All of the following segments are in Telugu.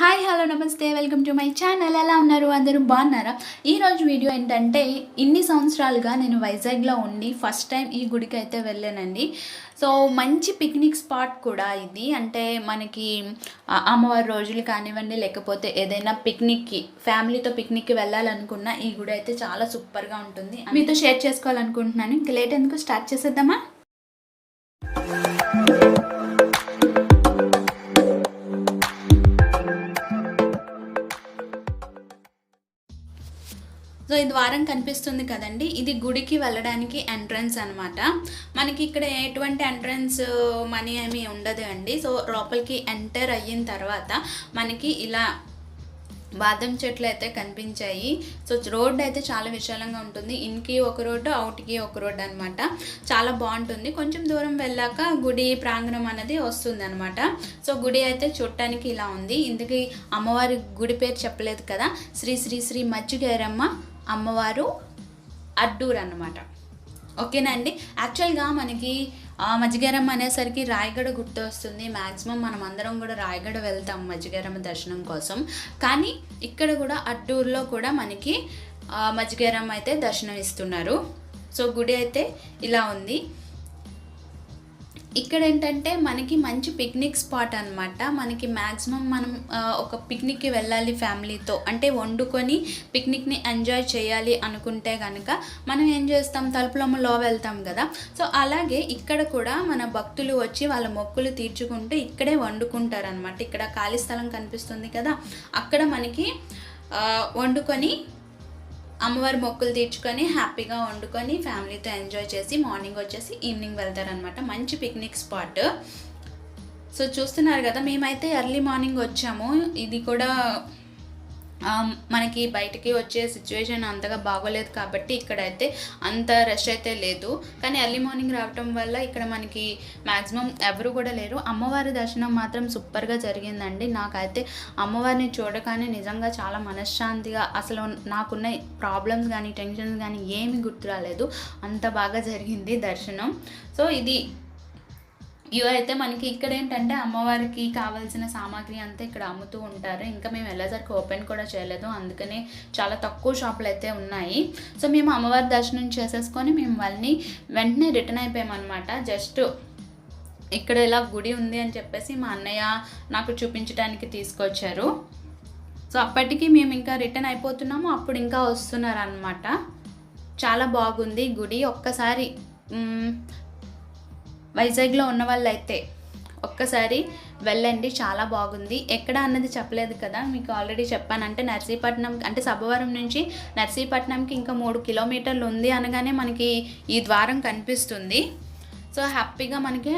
హాయ్ హలో నమస్తే వెల్కమ్ టు మై ఛానల్ ఎలా ఉన్నారు? అందరూ బాగున్నారా? ఈరోజు వీడియో ఏంటంటే ఇన్ని సంవత్సరాలుగా నేను వైజాగ్లో ఉండి ఫస్ట్ టైం ఈ గుడికి అయితే వెళ్ళానండి. సో మంచి పిక్నిక్ స్పాట్ కూడా ఇది. అంటే మనకి అమ్మవారి రోజులు కానివ్వండి లేకపోతే ఏదైనా పిక్నిక్కి ఫ్యామిలీతో పిక్నిక్కి వెళ్ళాలనుకున్న ఈ గుడి అయితే చాలా సూపర్గా ఉంటుంది. మీతో షేర్ చేసుకోవాలనుకుంటున్నాను. ఇంక లేట్ ఎందుకు? స్టార్ట్ చేసేద్దామా? సో ఈ ద్వారం కనిపిస్తుంది కదండి. ఇది గుడికి వెళ్ళడానికి ఎంట్రన్స్ అనమాట మనకి ఇక్కడ ఎటువంటి ఎంట్రన్స్ మనీ ఏమీ ఉండదు అండి. సో లోపలికి ఎంటర్ అయిన తర్వాత మనకి ఇలా బాదం చెట్లు అయితే కనిపించాయి. సో రోడ్డు అయితే చాలా విశాలంగా ఉంటుంది. ఇన్కి ఒక రోడ్డు అవుట్కి ఒక రోడ్డు అనమాట చాలా బాగుంటుంది. కొంచెం దూరం వెళ్ళాక గుడి ప్రాంగణం అనేది వస్తుంది అనమాట సో గుడి అయితే చూడటానికి ఇలా ఉంది. ఇందుకు అమ్మవారి గుడి పేరు చెప్పలేదు కదా. శ్రీ శ్రీ శ్రీ మజ్జిగేరమ్మ అమ్మవారు అడ్డూరు అన్నమాట ఓకేనండి యాక్చువల్గా మనకి ఆ, అనేసరికి రాయగడ గుర్తు వస్తుంది. మ్యాక్సిమం మనం అందరం కూడా రాయగడ వెళ్తాం మజ్జిగేరమ్మ దర్శనం కోసం. కానీ ఇక్కడ కూడా అడ్డూరులో కూడా మనకి ఆ, అయితే దర్శనం ఇస్తున్నారు సో గుడి అయితే ఇలా ఉంది. ఇక్కడ ఏంటంటే మనకి మంచి పిక్నిక్ స్పాట్ అనమాట మనకి మ్యాక్సిమం మనం ఒక పిక్నిక్కి వెళ్ళాలి ఫ్యామిలీతో అంటే వండుకొని పిక్నిక్ని ఎంజాయ్ చేయాలి అనుకుంటే కనుక మనం ఏం చేస్తాం? తలుపులమ్మలో వెళ్తాం కదా. సో అలాగే ఇక్కడ కూడా మన భక్తులు వచ్చి వాళ్ళ మొక్కులు తీర్చుకుంటూ ఇక్కడే వండుకుంటారనమాట ఇక్కడ ఖాళీ స్థలం కనిపిస్తుంది కదా. అక్కడ మనకి వండుకొని అమ్మవారి మొక్కులు తీర్చుకొని హ్యాపీగా వండుకొని ఫ్యామిలీతో ఎంజాయ్ చేసి మార్నింగ్ వచ్చేసి ఈవినింగ్ వెళ్తారనమాట మంచి పిక్నిక్ స్పాట్. సో చూస్తున్నారు కదా మేమైతే ఎర్లీ మార్నింగ్ వచ్చాము. ఇది కూడా మనకి బయటికి వచ్చే సిచ్యువేషన్ అంతగా బాగోలేదు కాబట్టి ఇక్కడైతే అంత రష్ అయితే లేదు. కానీ ఎర్లీ మార్నింగ్ రావటం వల్ల ఇక్కడ మనకి మ్యాక్సిమం ఎవరు కూడా లేరు. అమ్మవారి దర్శనం మాత్రం సూపర్గా జరిగిందండి. నాకైతే అమ్మవారిని చూడగానే నిజంగా చాలా మనశ్శాంతిగా అసలు నాకున్న ప్రాబ్లమ్స్ కానీ టెన్షన్స్ కానీ ఏమీ గుర్తు రాలేదు అంత బాగా జరిగింది దర్శనం. సో ఇది ఇవి అయితే మనకి ఇక్కడ ఏంటంటే అమ్మవారికి కావాల్సిన సామాగ్రి అంతా ఇక్కడ అమ్ముతూ ఉంటారు. ఇంకా మేము వెళ్ళేసరికి ఓపెన్ కూడా చేయలేదు. అందుకనే చాలా తక్కువ షాపులు అయితే ఉన్నాయి. సో మేము అమ్మవారి దర్శనం చేసేసుకొని మేము వాళ్ళని వెంటనే రిటర్న్ అయిపోయామన్నమాట. జస్ట్ ఇక్కడ ఇలా గుడి ఉంది అని చెప్పేసి మా అన్నయ్య నాకు చూపించడానికి తీసుకొచ్చారు. సో అప్పటికి మేము ఇంకా రిటర్న్ అయిపోతున్నాము. అప్పుడు ఇంకా వస్తున్నారు అనమాట చాలా బాగుంది గుడి. ఒక్కసారి వైజాగ్లో ఉన్న వాళ్ళైతే ఒక్కసారి వెళ్ళండి చాలా బాగుంది. ఎక్కడ అన్నది చెప్పలేదు కదా మీకు ఆల్రెడీ చెప్పానంటే నర్సీపట్నం అంటే సభవరం నుంచి నర్సీపట్నంకి ఇంకా మూడు కిలోమీటర్లు ఉంది అనగానే మనకి ఈ ద్వారం కనిపిస్తుంది. సో హ్యాపీగా మనకి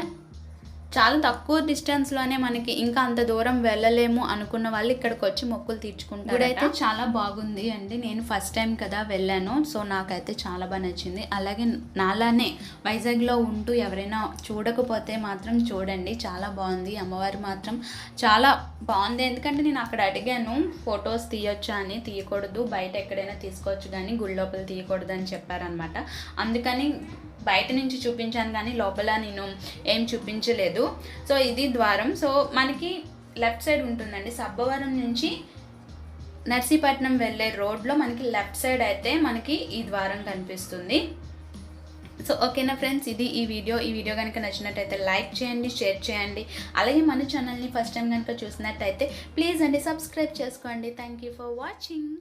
చాలా తక్కువ డిస్టెన్స్లోనే మనకి ఇంకా అంత దూరం వెళ్ళలేము అనుకున్న వాళ్ళు ఇక్కడికి వచ్చి మొక్కులు తీర్చుకుంటారు అయితే చాలా బాగుంది అండి. నేను ఫస్ట్ టైం కదా వెళ్ళాను. సో నాకైతే చాలా బాగా నచ్చింది. అలాగే నాలానే వైజాగ్లో ఉంటూ ఎవరైనా చూడకపోతే మాత్రం చూడండి. చాలా బాగుంది. అమ్మవారు మాత్రం చాలా బాగుంది. ఎందుకంటే నేను అక్కడ అడిగాను ఫొటోస్ తీయొచ్చా అని? తీయకూడదు. బయట ఎక్కడైనా తీసుకోవచ్చు కానీ గుడి లోపల తీయకూడదు అని చెప్పారనమాట అందుకని బయట నుంచి చూపించాను కానీ లోపల నేను ఏం చూపించలేదు. సో ఇది ద్వారం. సో మనకి లెఫ్ట్ సైడ్ ఉంటుందండి. సబ్బవరం నుంచి నర్సీపట్నం వెళ్ళే రోడ్లో మనకి లెఫ్ట్ సైడ్ అయితే మనకి ఈ ద్వారం కనిపిస్తుంది. సో ఓకేనా ఫ్రెండ్స్ ఇది ఈ వీడియో. ఈ వీడియో కనుక నచ్చినట్టయితే లైక్ చేయండి షేర్ చేయండి. అలాగే మన ఛానల్ని ఫస్ట్ టైం కనుక చూసినట్టయితే ప్లీజ్ అండి సబ్స్క్రైబ్ చేసుకోండి. Thank you for watching.